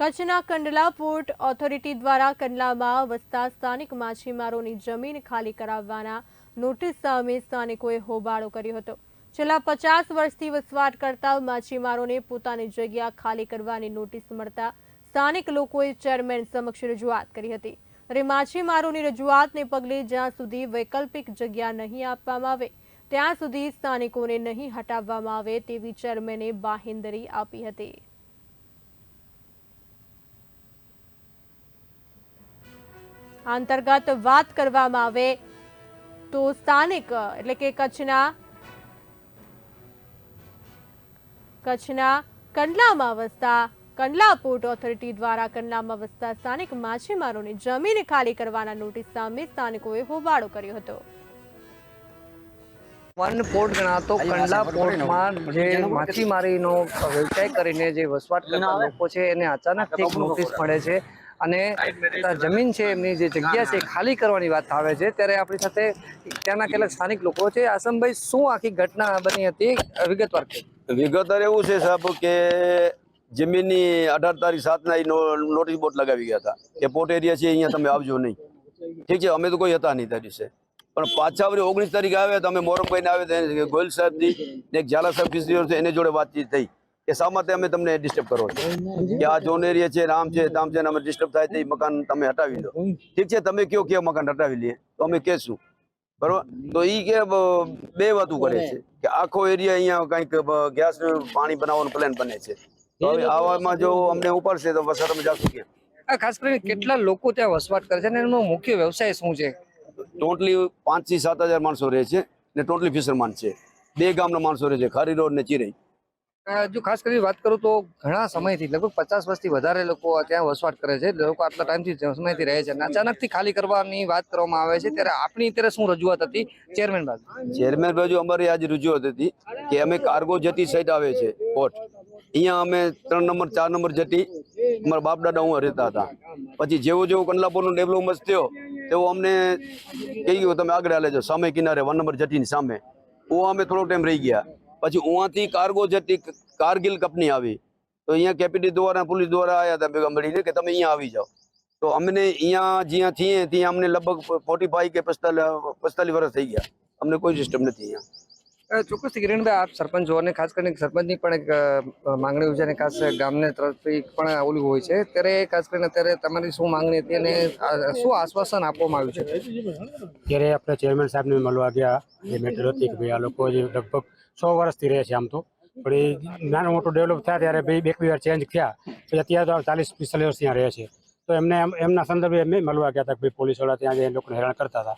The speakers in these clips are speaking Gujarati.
કચ્છના કંડલા પોર્ટ ઓથોરિટી દ્વારા કંડલામાં વસતા સ્થાનિક માછીમારોની જમીન ખાલી કરાવવાના નોટિસ સામે સ્થાનિકોએ હોબાળો કર્યો હતો. છેલ્લા પચાસ વર્ષથી વસવાટ કરતા માછીમારોને પોતાની જગ્યા ખાલી કરવાની નોટિસ મળતા સ્થાનિક લોકોએ ચેરમેન સમક્ષ રજૂઆત કરી હતી. અને માછીમારોની રજૂઆતને પગલે જ્યાં સુધી વૈકલ્પિક જગ્યા નહીં આપવામાં આવે, ત્યાં સુધી સ્થાનિકોને નહીં હટાવવામાં આવે તેવી ચેરમેને બાહેંધરી આપી હતી. આ અંતર્ગત વાત કરવામાં આવે તો સ્થાનિક એટલે કે કચ્છના કચ્છના કંડલામાં વસતા કંડલા પોર્ટ ઓથોરિટી દ્વારા કંડલામાં વસતા સ્થાનિક માછીમારોની જમીન ખાલી કરવાના નોટિસ સામે સ્થાનિકોએ હોબાળો કર્યો હતો. વન પોર્ટ ગણાતો કંડલા પોર્ટમાં જે માછીમારીનો વ્યવસાય કરીને જે વસવાટ કરતા લોકો છે એને અચાનક એક નોટિસ મળે છે. અને જમીન છે એમની જે જગ્યા છે એ ખાલી કરવાની વાત આવે છે ત્યારે આપણી સાથે ત્યાંના કેટલાક સ્થાનિક લોકો છે. આસમભાઈ શું આખી ઘટના બની હતી? વિગતવાર વિગતવાર એવું છે સાહેબ કે જમીનની અઢાર તારીખ સાતના એ નોટિસ બોર્ડ લગાવી ગયા હતા કે પોર્ટ એરિયા છે અહીંયા તમે આવજો નહીં. ઠીક છે અમે તો કોઈ હતા નહીં તે દિવસે. પણ પાછા વળી ઓગણીસ તારીખે આવ્યા તો અમે મોરમભાઈને આવે તો ગોયલ સાહેબની એક ઝાલા સાહેબ એને જોડે વાતચીત થઈ. કે શા માટે અમે તમને ડિસ્ટર્બ કરો છો. કે આ ઝોન એરિયા છે રામ છે તામ છે અમે ડિસ્ટર્બ થાય તો એ મકાન તમે હટાવી દો ઠીક છે તમે કયો કે મકાન હટાવી લઈએ તો અમે કહેશું. બરોબર? તો એ કે બે વાતું કરે છે. કે આખો એરિયા અહીંયા કંઈક ગેસ પાણી બનાવવાનું પ્લાન બને છે. તો હવે આવામાં જો અમને ઉપાડશે તો વસાત અમે જાશું કે આ ખાસ કરીને કેટલા લોકો ત્યાં વસવાટ કરે છે અને એનો મુખ્ય વ્યવસાય શું છે? ટોટલી પાંચથી સાત હજાર માણસો રહે છે ને ટોટલી ફિશરમાન છે. બે ગામના માણસો રહે છે ખારી રોડ ને ચીરઈ. જો ખાસ કરીને વાત કરું તો ઘણા સમયથી, લગભગ પચાસ વર્ષથી વધારે લોકો ત્યાં વસવાટ કરે છે. લોકો આટલા ટાઈમથી સમયથી રહે છે અચાનકથી ખાલી કરવાની વાત કરવામાં આવે છે. ત્યારે આપણી અત્યારે શું રજૂઆત હતી? ચેરમેન બાજુ. ચેરમેન બાજુ અમારી આજ રજૂઆત હતી કે અમે કાર્ગો જતી સાઈડ આવે છે પોર્ટ અહીંયા અમે ત્રણ નંબર, ચાર નંબર જતી અમારા બાપ દાદા હું રહેતા હતા. પછી જેવો જેવો કંડલાપુરનો ડેવલપમેન્ટ થયો, તેવો અમને કહી ગયું, તમે આગળ હાલે છો સામે કિનારે વન નંબર જટીની સામે. ઓ અમે થોડો ટાઈમ રહી ગયા. પછી ઉવાથી કાર્ગો જતી કારગિલ કંપની આવી, તો અહીંયા કેપીટી દ્વારા, પોલીસ દ્વારા આવ્યા હતા, ભેગા મળીને કે તમે અહીંયા આવી જાઓ. તો અમને અહીંયા જ્યાં થઈએ, ત્યાં અમને લગભગ ફોર્ટી ફાઈવ કે પિસ્તાલીસ પિસ્તાલીસ વર્ષ થઈ ગયા. અમને કોઈ સિસ્ટમ નથી અહીંયા. ચોક્કસથી કિરણભાઈ આપ સરપંચ અને ખાસ કરીને સરપંચની પણ એક માંગણી હોય છે અને ખાસ ગામને તરફથી પણ ઓલું હોય છે. ત્યારે ખાસ કરીને અત્યારે તમારી શું માંગણી હતી અને શું આશ્વાસન આપવામાં આવ્યું છે? ત્યારે આપણે ચેરમેન સાહેબને મળવા ગયા. એ મેટર હતી કે ભાઈ આ લોકો લગભગ સો વર્ષથી રહે છે આમ તો. પણ એ નાનું મોટું ડેવલપ થયા ત્યારે ભાઈ બે વાર ચેન્જ થયા. પછી અત્યારે તો ચાલીસ, પિસ્તાલીસ વર્ષ ત્યાં રહે છે. તો એમને એમ- એમના સંદર્ભે અમે મળવા ગયા હતા કે ભાઈ પોલીસવાળા ત્યાં જઈને લોકોને હેરાન કરતા હતા.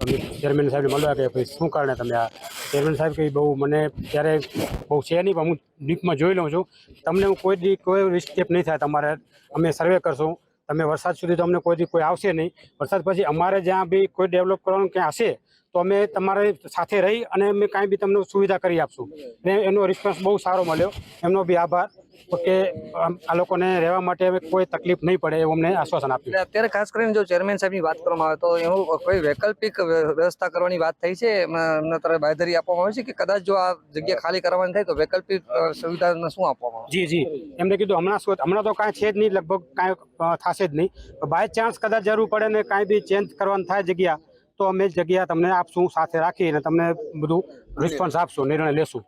તો ચેરમેન સાહેબને મળવા ગયા ભાઈ શું કારણે તમે આ ચેરમેન સાહેબ કંઈ બહુ મને ત્યારે બહુ છે નહીં, પણ હું ડીપમાં જોઈ લઉં છું. તમને હું કોઈ દી કોઈ રિસ્ટેપ નહીં થાય તમારે. અમે સર્વે કરશું. તમે વરસાદ સુધી તો અમને કોઈ કોઈ આવશે નહીં. વરસાદ પછી અમારે જ્યાં બી કોઈ ડેવલપ કરવાનું ક્યાં હશે તો અમે તમારે સાથે રહી અને અમે કાંઈ બી તમને સુવિધા કરી આપશું. ને એનો રિસ્પોન્સ બહુ સારો મળ્યો. એમનો બી આભાર. કે આ લોકોને રહેવા માટે હવે કોઈ તકલીફ નહીં પડે એવું અમને આશ્વાસન આપ્યું. અત્યારે ખાસ કરીને જો ચેરમેન સાહેબની વાત કરવામાં આવે તો એવું કોઈ વૈકલ્પિક વ્યવસ્થા કરવાની વાત થઈ છે? એમાં એમના તરફ બાંધરી આપવામાં આવે છે કે કદાચ જો આ જગ્યા ખાલી કરવાની થાય તો વૈકલ્પિક સુવિધાને શું આપવામાં આવે? જી જી. એમને કીધું હમણાં શું હમણાં તો કાંઈ છે જ નહીં લગભગ કાંઈ થશે જ નહીં. બાય ચાન્સ કદાચ જરૂર પડે ને કાંઈ બી ચેન્જ કરવાનું થાય જગ્યા તો અમે જગ્યા તમને આપશું, સાથે રાખીને તમને બધું રિસ્પોન્સ આપશું, નિર્ણય લેશું.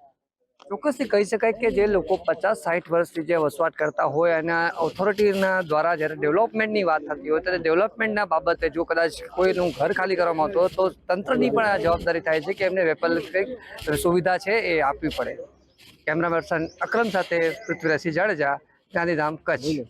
ચોક્કસથી કહી શકાય કે જે લોકો પચાસ સાઠ વર્ષથી જે વસવાટ કરતા હોય અને ઓથોરિટીના દ્વારા જ્યારે ડેવલપમેન્ટની વાત થતી હોય, ત્યારે ડેવલપમેન્ટના બાબતે જો કદાચ કોઈનું ઘર ખાલી કરવામાં આવતું તો તંત્રની પણ આ જવાબદારી થાય છે કે એમને વૈકલ્પિક સુવિધા છે એ આપવી પડે. કેમેરા પર્સન અક્રમ સાથે પૃથ્વીરાજસિંહ જાડેજા, ગાંધીધામ કચ્છ.